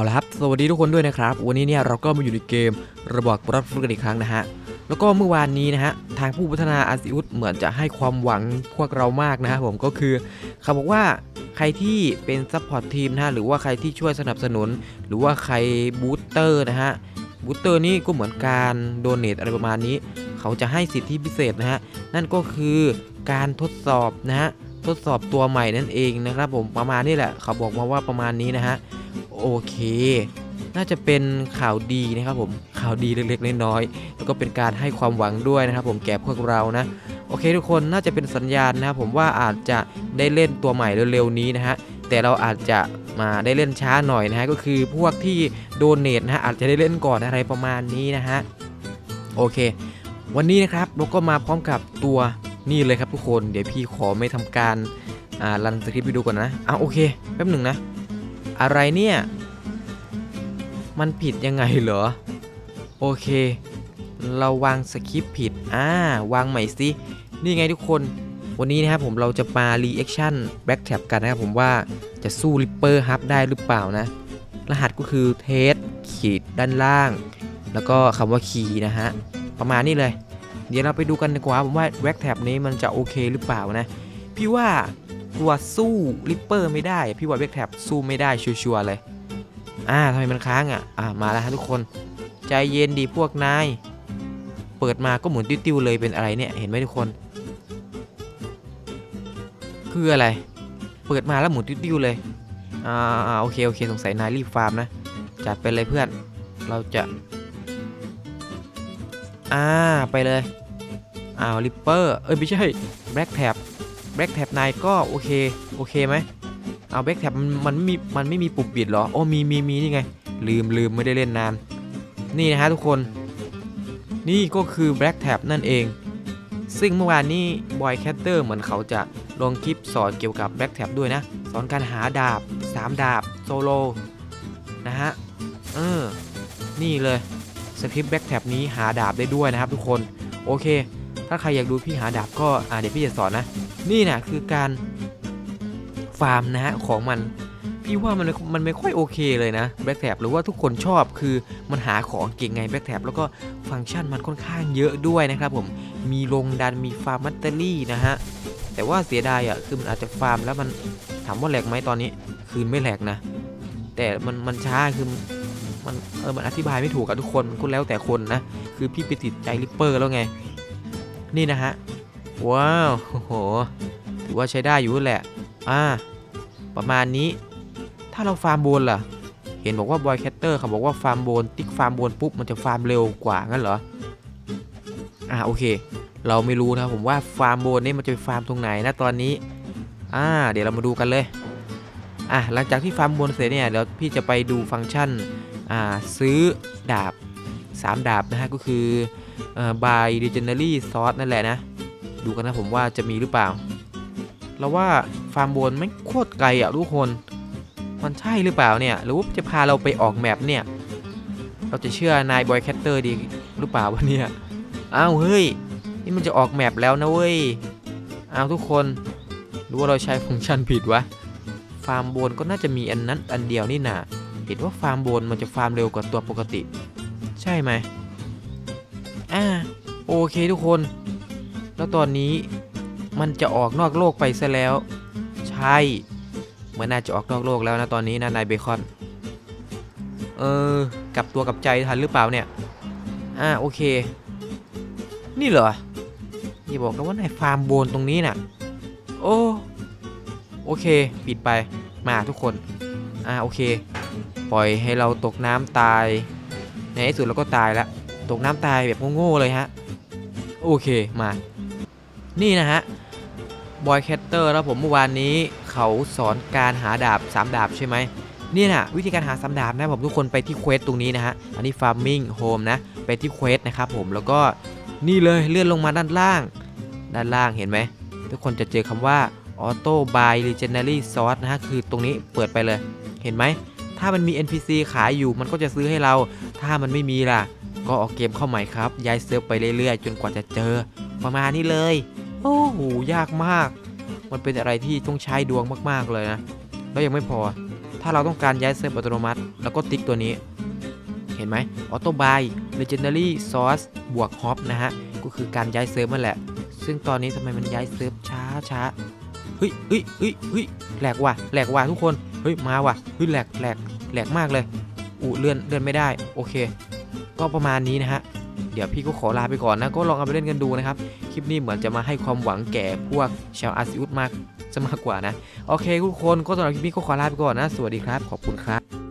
เอาละครับ สวัสดีทุกคนด้วยนะครับ วันนี้เนี่ยเราก็มาอยู่ในเกมระบอกรัดฟรุกันอีกครั้งนะฮะ แล้วก็เมื่อวานนี้นะฮะ ทางผู้พัฒนาอาซิอุสเหมือนจะให้ความหวังพวกเรามากนะครับผมก็คือเขาบอกว่าใครที่เป็นซัพพอร์ตทีมนะฮะ หรือว่าใครที่ช่วยสนับสนุน หรือว่าใครบูสเตอร์นะฮะ บูสเตอร์นี่ก็เหมือนการโดเนทอะไรประมาณนี้ เขาจะให้สิทธิพิเศษนะฮะ นั่นก็คือการทดสอบนะฮะ ทดสอบตัวใหม่นั่นเองนะครับผม ประมาณนี้แหละ เขาบอกมาว่าประมาณนี้นะฮะ โอเค น่าจะเป็นข่าวดีนะครับผมข่าวดีเล็กๆน้อยๆแล้วก็เป็นการให้ความหวังด้วยนะครับผมแก่พวกเรานะโอเคทุกคนน่าจะเป็นสัญญาณนะครับผมว่าอาจจะได้เล่นตัวใหม่เร็วๆนี้นะฮะแต่เราอาจจะมาได้เล่นช้าหน่อยนะฮะก็คือพวกที่โดเนทนะฮะอาจจะได้เล่นก่อนอะไรประมาณนี้นะฮะโอเค วันนี้นะครับเราก็มาพร้อมกับตัวนี่เลยครับทุกคนเดี๋ยวพี่ขอไม่ทำการอ่ารันสคริปต์ไปดูก่อนนะอะโอเคแป๊บหนึ่งนะ อะไรเนี่ย มันผิดยังไงเหรอ โอเค เราวางสคริปต์ผิด อ่าวางใหม่สิ นี่ไงทุกคน วันนี้นะครับผมเราจะมารีแอคชั่นแบ็กแท็บกันนะครับผมว่าจะสู้ริปเปอร์ฮับได้หรือเปล่านะ รหัสก็คือเทสขีดด้านล่าง แล้วก็คำว่าคีย์นะฮะ ประมาณนี้เลย เดี๋ยวเราไปดูกันดีกว่าผมว่าแบ็กแท็บนี้มันจะโอเคหรือเปล่านะ พี่ว่า ตัวสู้ริปเปอร์ไม่ได้ พี่ว่าแบ็กแท็บสู้ไม่ได้ชัวร์เลย อ่าทำไมมันค้างอะ อ่ามาแล้วฮะทุกคน ใจเย็นดีพวกนาย เปิดมาก็หมุนติ้วๆเลยเป็นอะไรเนี่ย เห็นไหมทุกคน คืออะไร เปิดมาแล้วหมุนติ้วๆเลย อ่าอ่าโอเคโอเคสงสัยนายรีบฟาร์มนะ จัดไปเลยเพื่อน เราจะ อ่าไปเลยอ้าวริปเปอร์ เอ้ยไม่ใช่แบล็กแท็บ แบ็กแท็บนายก็โอเคโอเคไหมเอาแบ็กแท็บมันมันไม่มีมันไม่มีปุ่มปิดเหรอโอ้มีมีมีนี่ไง ลืมลืมไม่ได้เล่นนาน นี่นะฮะทุกคน นี่ก็คือแบ็กแท็บนั่นเอง ซึ่งเมื่อวานนี้บอยแคตเตอร์เหมือนเขาจะลงคลิปสอนเกี่ยวกับแบ็กแท็บด้วยนะ สอนการหาดาบ 3 ดาบโซโลนะฮะเออนี่เลยสคริปต์แบ็กแท็บนี้หาดาบได้ด้วยนะครับทุกคน โอเค ถ้าใครอยากดูพี่หาดาบก็อ่าเดี๋ยวพี่จะสอนนะ นี่นะคือการฟาร์มนะฮะของมัน พี่ว่ามันมันไม่ค่อยโอเคเลยนะแบ็กแท็บหรือว่าทุกคนชอบคือมันหาของเก่งไงแบ็กแท็บแล้วก็ฟังก์ชันมันค่อนข้างเยอะด้วยนะครับผมมีลงดันมีฟาร์มมัตเตอรี่นะฮะแต่ว่าเสียดายอะคือมันอาจจะฟาร์มแล้วมันถามว่าแหลกไหมตอนนี้ คือไม่แหลกนะ แต่มันมันช้าคือมันเออมันอธิบายไม่ถูกกับทุกคนมันก็แล้วแต่คนนะ คือพี่ไปติดใจริปเปอร์แล้วไง นี่นะฮะ ว้าวโอ้โห ถือว่าใช้ได้อยู่แหละ อ่า ประมาณนี้ ถ้าเราฟาร์มโบนล่ะ เห็นบอกว่าบอยแคตเตอร์เขาบอกว่าฟาร์มโบนติ๊กฟาร์มโบนปุ๊บมันจะฟาร์มเร็วกว่างั้นเหรอ อ่าโอเค เราไม่รู้นะผมว่าฟาร์มโบนนี่มันจะฟาร์มตรงไหนนะตอนนี้ อ่า เดี๋ยวเรามาดูกันเลย อะหลังจากที่ฟาร์มโบนเสร็จเนี่ยเดี๋ยวพี่จะไปดูฟังก์ชัน อ่า ซื้อดาบ 3 ดาบนะฮะก็คือ เอ่อ by legendary sword นั่นแหละนะ ดูกันนะผมว่าจะมีหรือเปล่า เราว่าฟาร์มโบนไม่โคตรไกลอะทุกคน มันใช่หรือเปล่าเนี่ย หรือว่าจะพาเราไปออกแมปเนี่ย เราจะเชื่อนายบอยแคตเตอร์ดีหรือเปล่าวะเนี่ย อ้าวเฮ้ย นี่มันจะออกแมปแล้วนะเว้ย อ้าวทุกคนรือว่าเราใช้ฟังก์ชันผิดวะ ฟาร์มโบนก็น่าจะมีอันนั้นอันเดียวนี่นาเห็นว่าฟาร์มโบนมันจะฟาร์มเร็วกว่าตัวปกติ ใช่ไหม อ่าโอเคทุกคน แล้วตอนนี้มันจะออกนอกโลกไปซะแล้ว ใช่เหมือนน่าจะออกนอกโลกแล้วนะตอนนี้นะนายเบคอน เออกลับตัวกลับใจทันหรือเปล่าเนี่ย อ่าโอเค นี่เหรออย่าบอกนะว่านายฟาร์มโบนตรงนี้น่ะ โอ้โอเค ปิดไปมาทุกคน อ่าโอเค ปล่อยให้เราตกน้ำตาย ในที่สุดเราก็ตายแล้ว ตกน้ำตายแบบโง่ๆเลยฮะ โอเคมา นี่นะฮะบอยแคตเตอร์แล้วผมเมื่อวานนี้เขาสอนการหาดาบ 3 ดาบใช่ไหมนี่นะวิธีการหาสามดาบนะผมทุกคนไปที่เควสตรงนี้นะฮะ อันนี้ farming home นะ ไปที่เควสนะครับผมแล้วก็นี่เลยเลื่อนลงมาด้านล่าง ด้านล่างเห็นไหม ทุกคนจะเจอคำว่า auto buy legendary sword นะฮะ คือตรงนี้เปิดไปเลย เห็นไหม ถ้ามันมี NPC ขายอยู่มันก็จะซื้อให้เรา ถ้ามันไม่มีล่ะ ก็ออกเกมเข้าใหม่ครับ ย้ายเซิร์ฟไปเรื่อยๆ จนกว่าจะเจอ ประมาณนี้เลย โอ้โห ยากมาก มันเป็นอะไรที่ต้องใช้ดวงมากๆเลยนะ แล้วยังไม่พอ ถ้าเราต้องการย้ายเซิร์ฟอัตโนมัติ แล้วก็ติ๊กตัวนี้ เห็นไหมออโต้บายเลเจนดารี่ซอสบวกฮอปนะฮะ ก็คือการย้ายเซิร์ฟนั่นแหละ ซึ่งตอนนี้ทำไมมันย้ายเซิร์ฟช้าช้าเฮ้ยเฮ้ยเฮ้ยเฮ้ยแหลกว่ะแหลกว่ะทุกคน เฮ้ยมาว่ะเฮ้ยแหลกแหลกแหลกมากเลยอูเลื่อนเลื่อนไม่ได้โอเค ก็ประมาณนี้นะฮะเดี๋ยวพี่ก็ขอลาไปก่อนนะ ก็ลองเอาไปเล่นกันดูนะครับ คลิปนี้เหมือนจะมาให้ความหวังแก่พวกชาวอาซิอุสมากจะมากกว่านะ โอเคทุกคนก็สำหรับคลิปนี้ก็ขอลาไปก่อนนะ สวัสดีครับ ขอบคุณครับ